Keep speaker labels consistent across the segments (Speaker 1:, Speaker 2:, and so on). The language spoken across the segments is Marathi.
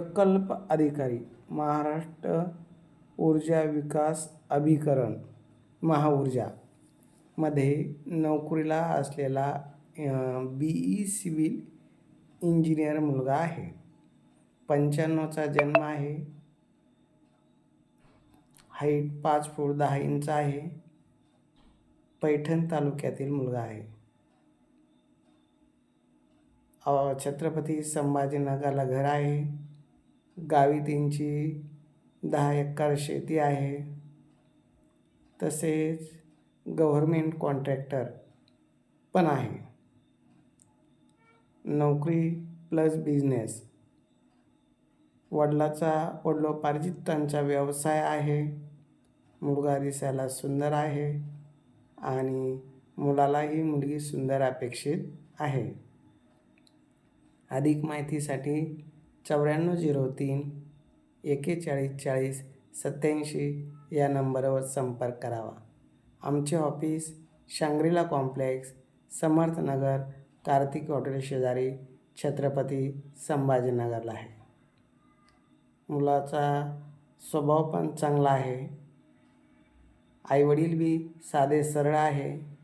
Speaker 1: प्रकल्प अधिकारी महाराष्ट्र ऊर्जा विकास अभिकरण महाऊर्जा मध्ये नोकरीला असलेला बी ई सिव्हिल इंजिनियर मुलगा आहे. पंच्याण्णवचा जन्म आहे. हाईट पाच फूट दहा इंच आहे. पैठण तालुक्यातील मुलगा आहे. छत्रपती संभाजीनगरला घर आहे. गावी त्यांची दहा एकर शेती आहे. तसेच गव्हर्मेंट कॉन्ट्रॅक्टर पण आहे. नोकरी प्लस बिझनेस वडिलाचा वडिलोपार्जित त्यांचा व्यवसाय आहे. मुलगा दिसायला सुंदर आहे आणि मुलालाही मुलगी सुंदर अपेक्षित आहे. अधिक माहितीसाठी चौऱ्याण्णव झिरो तीन एकेचाळीस चाळीस सत्याऐंशी या नंबरवर संपर्क करावा. आमचे office Shangrila complex Samarthnagar Kartik hotel शेजारी छत्रपती संभाजीनगरला आहे. मुलाचा स्वभाव पण चांगला आहे. आईवडील बी साधे सरळ आहे.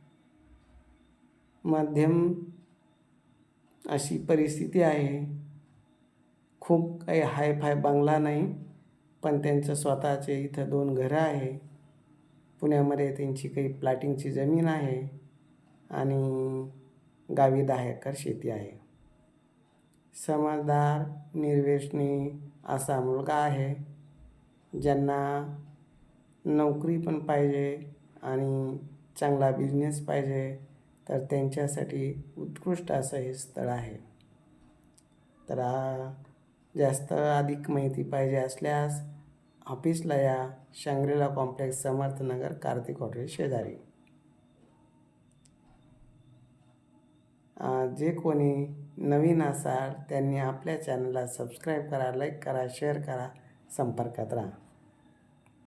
Speaker 1: मध्यम अशी परिस्थिती आहे. खूप काही हाय फाय बंगला नाही पण त्यांचं स्वतःचे इथं दोन घरं आहे. पुण्यामध्ये त्यांची काही प्लॅटिंगची जमीन आहे आणि गावी दहा एकर शेती आहे. समजदार निर्वेशनी असा मुलगा आहे ज्यांना नोकरी पण पाहिजे आणि चांगला बिझनेस पाहिजे तर त्यांच्यासाठी उत्कृष्ट असं हे स्थळ आहे. तर जास्त अधिक माहिती पाहिजे असल्यास ऑफिसला या Shangrila complex Samarthnagar Kartik hotel शेजारी. जे कोणी नवीन असाल त्यांनी आपल्या चॅनलला सबस्क्राईब करा लाईक करा शेअर करा संपर्कात राहा.